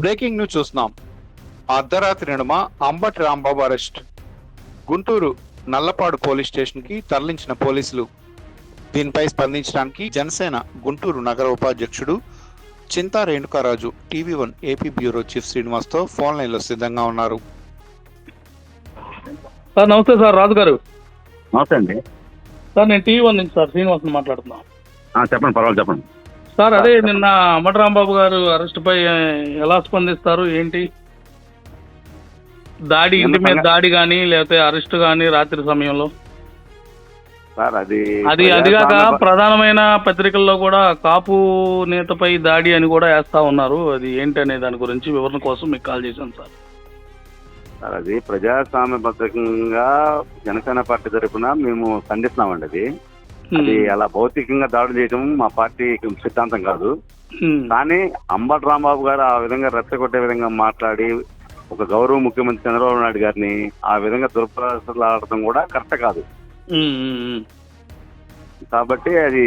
Breaking news చూస్తున్నాం. అర్ధరాత్రి నడుమ అంబటి రాంబాబు అరెస్ట్. గుంటూరు నల్లపాడు పోలీస్ స్టేషన్కి తరలించిన పోలీసులు. దీనిపై స్పందించడానికి జనసేన గుంటూరు నగర ఉపాధ్యక్షుడు Chinta Renukaraju TV one AP bureau chief శ్రీనివాస్తో phone లైన్లో సిద్ధంగా ఉన్నారు. సార్ నమస్తే సార్ రాజు గారు. నమస్తే అండి. సార్ నేను టీవీ వన్ నుంచి సార్ శ్రీనివాసన్ మాట్లాడుతున్నా ఆ, చెప్పండి పర్వాలేదు చెప్పండి. సార్ అదే నిన్న అంబటరాంబాబు గారు అరెస్ట్ పై ఎలా స్పందిస్తారు ఏంటి? దాడి ఇంటి మీద దాడి కానీ లేకపోతే అరెస్ట్ కానీ రాత్రి సమయంలో? సార్ అది అది అదిగాక ప్రధానమైన పత్రికల్లో కూడా కాపు నేతపై దాడి అని కూడా వేస్తా ఉన్నారు. అది ఏంటి అనే దాని గురించి వివరణ కోసం మీకు కాల్ చేశాను సార్. సార్ అది ప్రజాస్వామ్యబద్ధంగా జనసేన పార్టీ తరఫున మేము ఖండిస్తున్నామండి అది. అది అలా భౌతికంగా దాడులు చేయడం మా పార్టీ సిద్ధాంతం కాదు. కానీ అంబటి రాంబాబు గారు ఆ విధంగా రెచ్చగొట్టే విధంగా మాట్లాడి ఒక గౌరవ ముఖ్యమంత్రి చంద్రబాబు నాయుడు గారిని ఆ విధంగా దుర్ప్రదర్శనలు ఆడటం కూడా కరెక్ట్ కాదు. కాబట్టి అది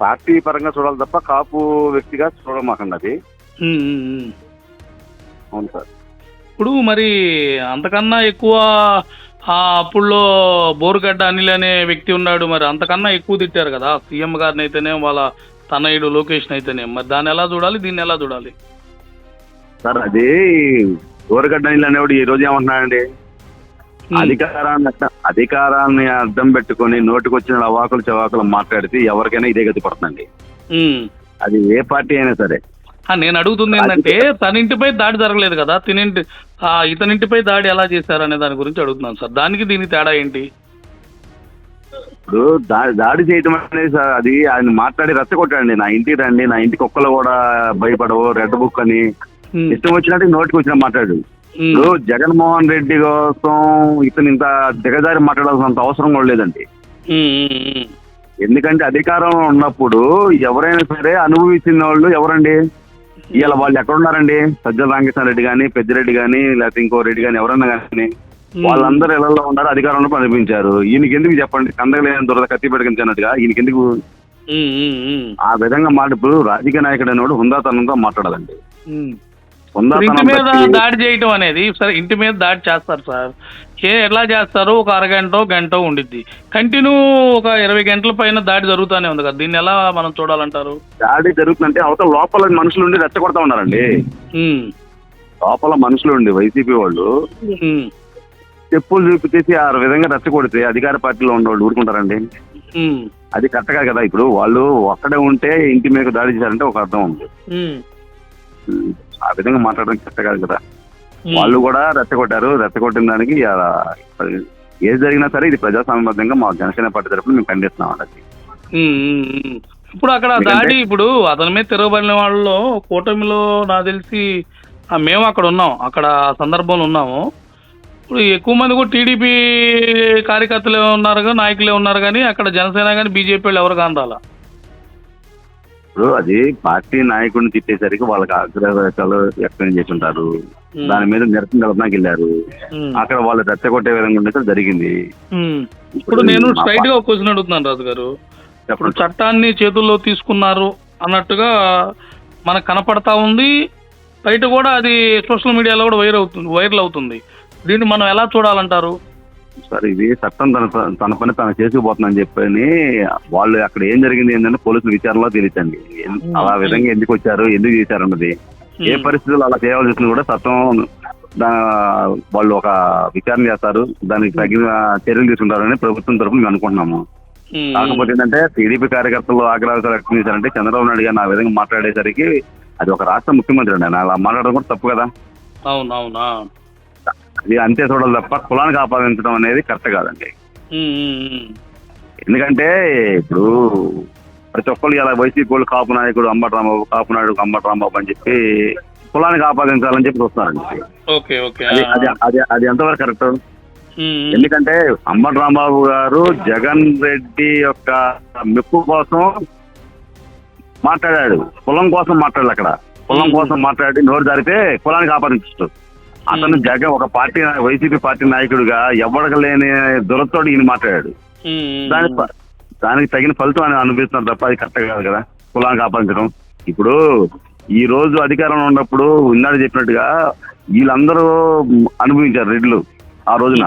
పార్టీ పరంగా చూడాలి తప్ప కాపు వ్యక్తిగా చూడమాకండి అది హ్మ్, హ్మ్, హ్మ్. అవును సార్ ఇప్పుడు మరి అంతకన్నా ఎక్కువ ఆ అప్పుల్లో బోరుగడ్డ అనిల్ అనే వ్యక్తి ఉన్నాడు మరి. అంతకన్నా ఎక్కువ తిట్టారు కదా. సీఎం గారిని అయితేనే వాళ్ళ తనయుడు లోకేష్ అయితేనే. మరి దాన్ని ఎలా చూడాలి దీన్ని ఎలా చూడాలి? సార్ అది ఊరగడ్డ నీళ్ళు అనేవాడు ఈ రోజు ఏమంటున్నాడండి. అధికారాన్ని అధికారాన్ని అడ్డం పెట్టుకొని నోటికొచ్చిన అవాకులు చవాకులు మాట్లాడితే ఎవరికైనా ఇదే గతి పడుతుందండి. అది ఏ పార్టీ అయినా సరే. నేను అడుగుతుంది ఏంటంటే తన ఇంటిపై దాడి జరగలేదు కదా తినింటి ఆ, ఇతనింటిపై దాడి ఎలా చేశారు అనే దాని గురించి అడుగుతున్నాను సార్. దానికి దీనికి తేడా ఏంటి? ఇప్పుడు దా- దాడి చేయటం అనేది సార్ అది ఆయన మాట్లాడి రెచ్చగొట్టాడండి నా ఇంటికి రండి నా ఇంటి కుక్కలు కూడా భయపడవు రెడ్ బుక్ అని. ఇష్టం వచ్చినట్టు నోటికి వచ్చిన మాట్లాడు. ఇప్పుడు జగన్మోహన్ రెడ్డి కోసం ఇతను ఇంత దిగజారి మాట్లాడాల్సినంత అవసరం కూడా లేదండి. ఎందుకంటే అధికారం ఉన్నప్పుడు ఎవరైనా సరే అనుభవించిన వాళ్ళు ఎవరండి? ఇవాళ వాళ్ళు ఎక్కడ ఉన్నారండి సజ్జల రామకృష్ణ రెడ్డి కానీ పెద్దిరెడ్డి కానీ లేకపోతే ఇంకో రెడ్డి కానీ ఎవరన్నా కానీ వాళ్ళందరూ ఇళ్ళలో ఉన్నారు అధికారంలో అనిపించారు ఈయనకి ఎందుకు చెప్పండి? కందగలేని దొరద కత్తి పెట్టుకున్నట్టుగా ఈయనకి ఎందుకు. ఆ విధంగా మాట ఇప్పుడు రాజకీయ నాయకుడు అనేవాడు హుందాతనంతో మాట్లాడాలండి. ఇంటి మీద దాడి చేయటం అనేది సరే ఇంటి మీద దాడి చేస్తారు సార్. ఏ ఎలా చేస్తారు ఒక అరగంట గంట ఉండిద్ది. కంటిన్యూ ఒక ఇరవై గంటల పైన దాడి జరుగుతూనే ఉంది కదా. దీన్ని ఎలా మనం చూడాలంటారు? దాడి జరుగుతుందంటే అవతల లోపల మనుషులు ఉండి రెచ్చగొడతా ఉన్నారండి. లోపల మనుషులు ఉండి వైసీపీ వాళ్ళు చెప్పులు చూపించేసి ఆ విధంగా రెచ్చగొడితే అధికార పార్టీలో ఉన్నవాళ్ళు ఊరుకుంటారండి. ఉమ్, అది కరెక్ట్ కాదు కదా. ఇప్పుడు వాళ్ళు ఒక్కడే ఉంటే ఇంటి మీద దాడి చేశారంటే ఒక అర్థం ఉంది. ఆ విధంగా మాట్లాడడం కరెక్ట్ కాదు కదా. వాళ్ళు కూడా రెచ్చగొట్టారు. రెచ్చగొట్టిన దానికి ఏది జరిగినా సరే ఇది ప్రజాస్వామ్యబద్ధంగా మా జనసేన పార్టీ తరఫున మేము ఖండిస్తున్నాం అండి. ఇప్పుడు అక్కడ దాడి ఇప్పుడు అతని మీద తిరగబడిన వాళ్ళలో కూటమిలో నాకు తెలిసి మేము అక్కడ ఉన్నాం. అక్కడ సందర్భంలో ఉన్నాము. ఇప్పుడు ఎక్కువ మంది కూడా టీడీపీ కార్యకర్తలే ఉన్నారు కానీ నాయకులే ఉన్నారు కానీ అక్కడ జనసేన కానీ బీజేపీ వాళ్ళు ఎవరు కాందాల ఇప్పుడు అది పార్టీ నాయకుడిని తిట్టేసరికి వాళ్ళకి ఆగ్రహాలు వ్యక్తం చేసి ఉంటారు దాని మీద నిరసన తెలపడానికి వెళ్ళారు. అక్కడ వాళ్ళు రెచ్చగొట్టే విధంగా ఉండేది జరిగింది. ఇప్పుడు నేను స్ట్రైట్గా ఒక క్వశ్చన్ అడుగుతున్నాను రాజు గారు ఇప్పుడు చట్టాన్ని చేతుల్లో తీసుకున్నారు అన్నట్టుగా మనకు కనపడతా ఉంది. బయట కూడా అది సోషల్ మీడియాలో కూడా వైర్ అవుతుంది వైరల్ అవుతుంది. దీన్ని మనం ఎలా చూడాలంటారు? సార్ ఇది చట్టం తన తన పని తను చేసుకుపోతుందని చెప్పని వాళ్ళు అక్కడ ఏం జరిగింది ఏంటంటే పోలీసుల విచారణలో తెలియచండి అలా విధంగా ఎందుకు వచ్చారు ఎందుకు చేశారు అన్నది. ఏ పరిస్థితుల్లో అలా చేయాల్సి కూడా చట్టం వాళ్ళు ఒక విచారణ చేస్తారు దానికి తగిన చర్యలు తీసుకుంటారని ప్రభుత్వం తరఫున మేము అనుకుంటున్నాము. కాకపోతే ఏంటంటే టీడీపీ కార్యకర్తలు ఆగ్రహాలు వ్యక్తం చేశారంటే చంద్రబాబు నాయుడు గారు ఆ విధంగా మాట్లాడేసరికి అది ఒక రాష్ట్ర ముఖ్యమంత్రి అండి. ఆయన అలా మాట్లాడడం కూడా తప్పు కదా. అవును అవునా? అది అంతే చూడాలి తప్ప కులానికి ఆపాదించడం అనేది కరెక్ట్ కాదండి. ఎందుకంటే ఇప్పుడు ప్రతి ఒక్కరు ఇలా వైసీపీ వాళ్ళు కాపు నాయకుడు అంబటి రాంబాబు కాపు నాయుడు అంబటి రాంబాబు అని చెప్పి కులానికి ఆపాదించాలని చెప్పి చూస్తున్నారండి. Okay okay. అది అది అది ఎంతవరకు కరెక్ట్. ఎందుకంటే అంబటి రాంబాబు గారు జగన్ రెడ్డి యొక్క మెప్పు కోసం మాట్లాడాడు. కులం కోసం మాట్లాడాడు అక్కడ. కులం కోసం మాట్లాడి నోరు జారితే కులానికి ఆపాదించు అతను జగన్ ఒక పార్టీ వైసీపీ పార్టీ నాయకుడిగా ఎవరికి లేని దురతోడు ఈయన మాట్లాడాడు. దాని దానికి తగిన ఫలితం అని అనిపిస్తున్నారు తప్ప అది కరెక్ట్ కాదు కదా కులానికి ఆపాదించడం ఇప్పుడు ఈ రోజు అధికారంలో ఉన్నప్పుడు ఇందాక చెప్పినట్టుగా వీళ్ళందరూ అనుభవించారు రెడ్లు ఆ రోజున.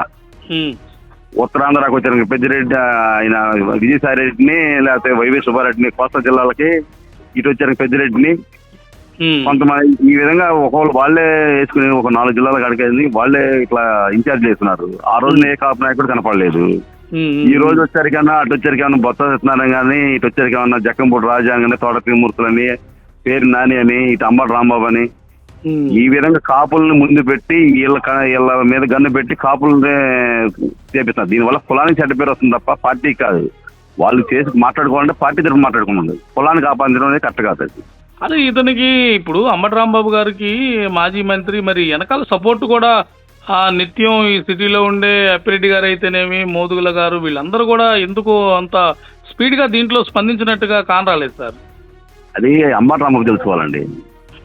ఉత్తరాంధ్రకు వచ్చారు. పెద్దిరెడ్డి ఆయన విజయసాయి రెడ్డిని లేకపోతే వైవి సుబ్బారెడ్డిని కోస్తా జిల్లాలకి ఇటు వచ్చారు పెద్దిరెడ్డిని. కొంతమంది ఈ విధంగా ఒకళ్ళు వాళ్ళే వేసుకుని ఒక నాలుగు జిల్లాల కడికేది వాళ్ళే ఇట్లా ఇన్ఛార్జ్ చేస్తున్నారు. ఆ రోజున ఏ కాపు నాయకుడు కనపడలేదు. ఈ రోజు వచ్చారికన్నా అటు వచ్చారికన్నా బొత్త సత్యనారాయణ కానీ ఇటు వచ్చారికన్నా జక్కంపూడి రాజాంగని తోట త్రిమూర్తులని పేరు నాని అని ఇటు అంబటి రాంబాబు అని. ఈ విధంగా కాపుల్ని ముందు పెట్టి వీళ్ళ వీళ్ళ మీద గన్ను పెట్టి కాపుల్ని చేపిస్తున్నారు. దీనివల్ల కులానికి చెడ్డ పేరు వస్తుంది తప్ప పార్టీకి కాదు. వాళ్ళు చేసి మాట్లాడుకోవాలంటే పార్టీ తరఫున మాట్లాడుకున్నాడు కులానికి ఆపాదించడం అనేది కరెక్ట్ కాదు అది ఇతనికి ఇప్పుడు అంబటి రాంబాబు గారికి మాజీ మంత్రి మరి వెనకాల సపోర్ట్ కూడా ఆ నిత్యం ఈ సిటీలో ఉండే అప్పిరెడ్డి గారు అయితేనేమి మోదుగుల గారు వీళ్ళందరూ కూడా ఎందుకు అంత స్పీడ్గా దీంట్లో స్పందించినట్టుగా కానరాలేదు సార్? అది అంబటరామకు తెలుసుకోవాలండి.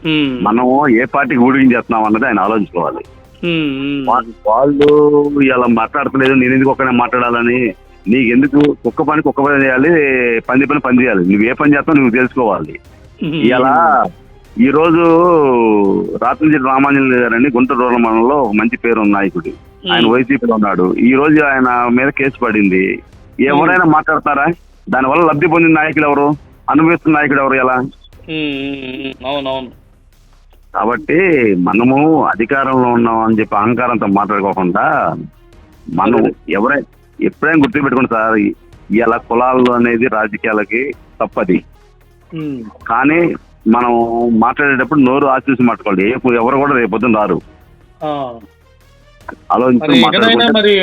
ఉమ్, మనం ఏ పార్టీకి ఊడికి చేస్తున్నాం అన్నది ఆయన ఆలోచించుకోవాలి. వాళ్ళు ఇలా మాట్లాడతలేదు నేను ఎందుకు ఒక్కనే మాట్లాడాలని నీకు ఎందుకు కుక్క పని కుక్క పని చేయాలి పంది పని పని చేయాలి. నువ్వు ఏ పని చేస్తావు నువ్వు తెలుసుకోవాలి. ఇలా ఈ రోజు రాత్రి రామాంజలి గారని గుంటూరు రూరల్ మండలంలో ఒక మంచి పేరు ఉన్న నాయకుడు. ఆయన వైసీపీలో ఉన్నాడు. ఈ రోజు ఆయన మీద కేసు పడింది. ఎవరైనా మాట్లాడతారా? దానివల్ల లబ్ధి పొందిన నాయకులు ఎవరు? అనుభవిస్తున్న నాయకుడు ఎవరు ఎలా? అవునవును. కాబట్టి మనము అధికారంలో ఉన్నాం అని చెప్పి అహంకారంతో మాట్లాడుకోకుండా మనం ఎవరై ఎప్పుడైనా గుర్తుపెట్టుకోండి సార్ ఇలా కులాలు అనేది రాజకీయాలకి తప్పది. కానీ మనం మాట్లాడేటప్పుడు నోరు ఆశించి మాట్లాడుకోవాలి ఏ ఎవరు కూడా రేపు పొద్దున్న రారు. మరి ఆలోచించి మరి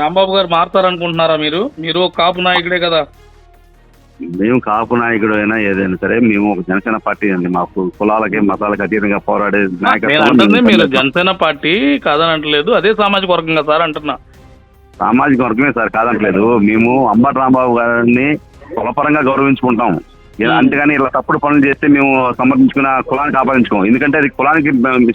రాంబాబు గారు మారుతారనుకుంటున్నారా మీరు? మీరు ఒక కాపు నాయకుడే కదా. మేము కాపు నాయకుడు అయినా ఏదైనా సరే మేము ఒక జనసేన పార్టీ అండి. మాకు కులాలకి మతాలకి అతీతంగా పోరాడే నాయకత్వం మీరు జనసేన పార్టీ కాదని అంటలేదు. అదే సామాజిక వర్గం కదా సార్ అంటున్నా. సామాజిక వర్గమే సార్ కాదంటలేదు. మేము అంబటి రాంబాబు గారిని కులపరంగా గౌరవించుకుంటాం. అంతేగాని ఇలా తప్పుడు పనులు చేస్తే మేము సమర్థించుకున్న కులానికి ఆపాదించుకోం ఎందుకంటే అది కులానికి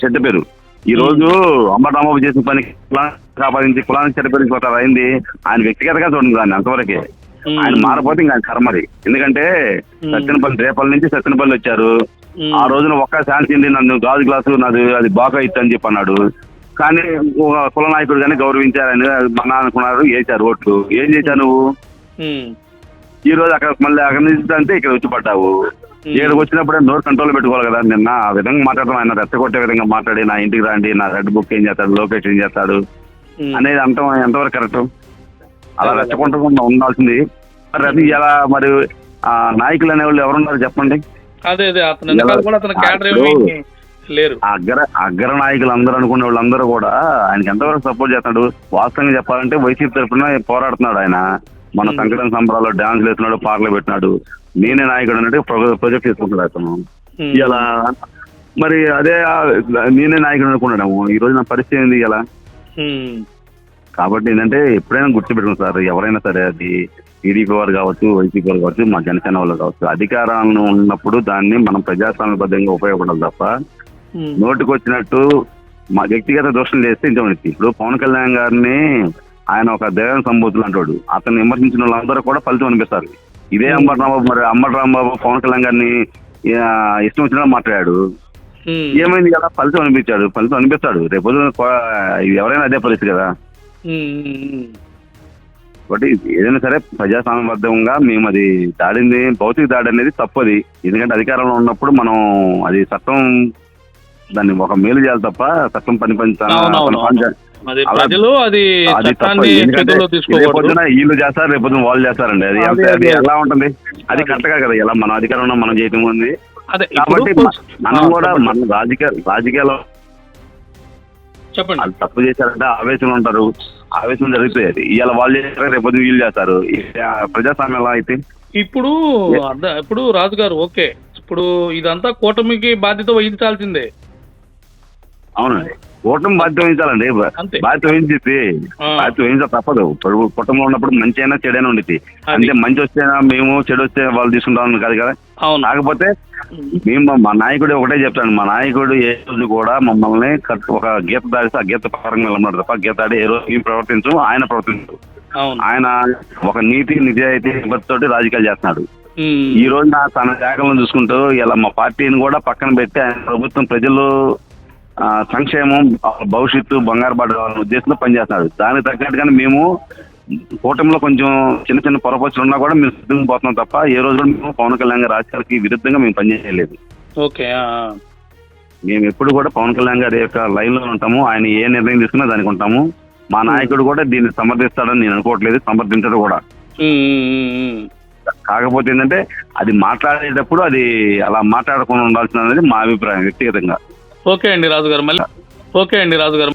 చెడ్డ పేరు. ఈ రోజు అంబటి రాంబాబు చేసిన పని కులానికి ఆపాదించి కులానికి చెడ్డ పేరు ఇంకోటి అయింది. ఆయన వ్యక్తిగతంగా చూడండి దాన్ని అంతవరకే. ఉమ్. ఆయన మారపోతే ఇంకా ఆయన కర్మది. ఎందుకంటే. సత్యనపల్లి రేపల్లి నుంచి సత్యనపల్లి వచ్చారు. ఆ రోజున ఒక్క ఛాన్స్ ఇండి నన్ను గాజు గ్లాసు నాది అది బాగా అని చెప్పి అన్నాడు. కానీ ఒక కుల నాయకుడు కానీ గౌరవించారని మన అనుకున్నారు వేశారు ఓట్లు. ఏం చేశావు నువ్వు. ఈ రోజు అక్కడ మళ్ళీ అక్కడ నుంచి అంటే ఇక్కడ వచ్చి పడ్డావు. ఏడుకు వచ్చినప్పుడే నోరు కంట్రోల్ పెట్టుకోవాలి కదా నిన్న. ఆ విధంగా మాట్లాడడం ఆయన రెచ్చగొట్టే విధంగా మాట్లాడి నా ఇంటికి రండి నా రెడ్ బుక్ ఏం చేస్తాడు లోకేష్ ఏం చేస్తాడు. అనేది అంటాం ఎంతవరకు కరెక్ట్ అలా రెచ్చగొట్టకుండా ఉండాల్సింది. మరి అది ఎలా మరి ఆ నాయకులు అనేవాళ్ళు ఎవరున్నారు చెప్పండి? అదే అదే అతను లేరు. అగ్ర అగ్ర నాయకులు అందరూ అనుకునే వాళ్ళందరూ కూడా ఆయనకి ఎంతవరకు సపోర్ట్ చేస్తున్నాడు? వాస్తవంగా చెప్పాలంటే వైసీపీ తరఫున పోరాడుతున్నాడు ఆయన. మన. సంకటన సంబరాల్లో డాన్స్ వేస్తున్నాడు పాటలు పెట్టినాడు నేనే నాయకుడు అన్నట్టు ప్రొ- ప్రొజెక్ట్ చేసుకుంటున్నాడు అతను. ఇలా మరి అదే నేనే నాయకుడు అనుకున్నాడు ఈ రోజు నా పరిస్థితి ఏంది ఇలా. కాబట్టి ఏంటంటే ఎప్పుడైనా గుర్తుపెట్టుకోండి సార్ ఎవరైనా సరే అది టీడీపీ వారు కావచ్చు వైసీపీ వారు కావచ్చు మా జనసేన వాళ్ళు కావచ్చు అధికారంలో ఉన్నప్పుడు దాన్ని మనం ప్రజాస్వామ్యబద్ధంగా ఉపయోగపడాలి తప్ప ఉమ్. నోటికి వచ్చినట్టు మా వ్యక్తిగత దోషం చేస్తే ఇంతమంది ఇప్పుడు పవన్ కళ్యాణ్ గారిని ఆయన ఒక దైవం సంబూతులు అంటాడు. అతను విమర్శించిన వాళ్ళందరూ కూడా ఫలితం అనిపిస్తారు. ఇదే అంబటి రాంబాబు మరి అంబటి రాంబాబు పవన్ కళ్యాణ్ గారిని ఇష్టం వచ్చినట్టు మాట్లాడాడు. ఉమ్. ఏమైంది కదా? ఫలితం అనిపించాడు. ఫలితం అనిపిస్తాడు. రేపు ఎవరైనా అదే పరిస్థితి కదా. ఉమ్. కాబట్టి ఏదైనా సరే ప్రజాస్వామ్యబద్ధంగా మేము అది దాడింది భౌతిక దాడి అనేది తప్పది. ఎందుకంటే అధికారంలో ఉన్నప్పుడు మనం అది చట్టం దాన్ని ఒక మేలు చేయాలి తప్ప చట్టం పని పని ప్రజలు అది వీళ్ళు చేస్తారు రేపొద్దున వాళ్ళు చేస్తారండి. అది అదే. ఎలా ఉంటుంది? అది కరెక్ట్ కదా ఎలా మన అధికారంలో మనం చేయటం ఉంది. అదే కాబట్టి మనం కూడా. మన రాజకీయ రాజకీయాల్లో చెప్పండి. వాళ్ళు తప్పు చేశారంటే ఆవేశంలో ఉంటారు. ఆవేశం జరుగుతాయి అది ఇవాళ వాళ్ళు చేస్తారు రేపొద్దున వీళ్ళు చేస్తారు. ప్రజాస్వామ్యం ఎలా అయితే? ఇప్పుడు ఇప్పుడు రాజు గారు ఓకే. ఇప్పుడు ఇదంతా కూటమికి బాధ్యత వహించాల్సిందే. అవునండి. కూటమి బాధ్యత వహించాలండి. బాధ్యత వహించి. బాధ్యత వహించ తప్పదు. ఇప్పుడు కుటుంబంలో ఉన్నప్పుడు మంచి అయినా చెడైనా ఉండిద్ది. అది. అంటే మంచి వస్తేనా మేము చెడు వస్తే వాళ్ళు తీసుకుంటాం కాదు కదా. కాకపోతే మేము మా నాయకుడు ఒకటే చెప్తాను మా నాయకుడు ఏ రోజు కూడా మమ్మల్ని కట్- ఒక గీత దాడిస్తే ఆ గీత పరంగా వెళ్ళమన్నాడు తప్ప గీత దాడి ఏ రోజు ప్రవర్తించు ఆయన ప్రవర్తించు ఆయన ఒక నీతి నిజాయితీ నిబద్ధతోటి రాజకీయాలు చేస్తున్నాడు. ఈ రోజు నా తన జాగ్రత్తలు చూసుకుంటూ ఇలా మా పార్టీని కూడా పక్కన పెట్టి ఆయన ప్రభుత్వం ప్రజలు సంక్షేమం భవిష్యత్తు బంగారు పడ్డ ఉద్దేశంతో పనిచేస్తున్నాడు దానికి తగ్గట్టుగానే మేము కూటమిలో కొంచెం చిన్న చిన్న పొరపచ్చులు ఉన్నా కూడా మేము సిద్ధంగా పోతున్నాం తప్ప ఏ రోజు కూడా మేము పవన్ కళ్యాణ్ గారి రాజకీయాలకి విరుద్ధంగా మేము పనిచేయలేదు. ఓకే. మేము ఎప్పుడు కూడా పవన్ కళ్యాణ్ గారి యొక్క లైన్లో ఉంటాము. ఆయన ఏ నిర్ణయం తీసుకున్నా దానికి ఉంటాము. మా నాయకుడు కూడా దీన్ని సమర్థిస్తాడని నేను అనుకోవట్లేదు. సమర్థించడు కూడా. కాకపోతే ఏంటంటే అది మాట్లాడేటప్పుడు అది అలా మాట్లాడకుండా ఉండాల్సిన అనేది మా అభిప్రాయం వ్యక్తిగతంగా. ఓకే అండి రాజుగారు. మళ్ళీ ఓకే అండి రాజుగారు.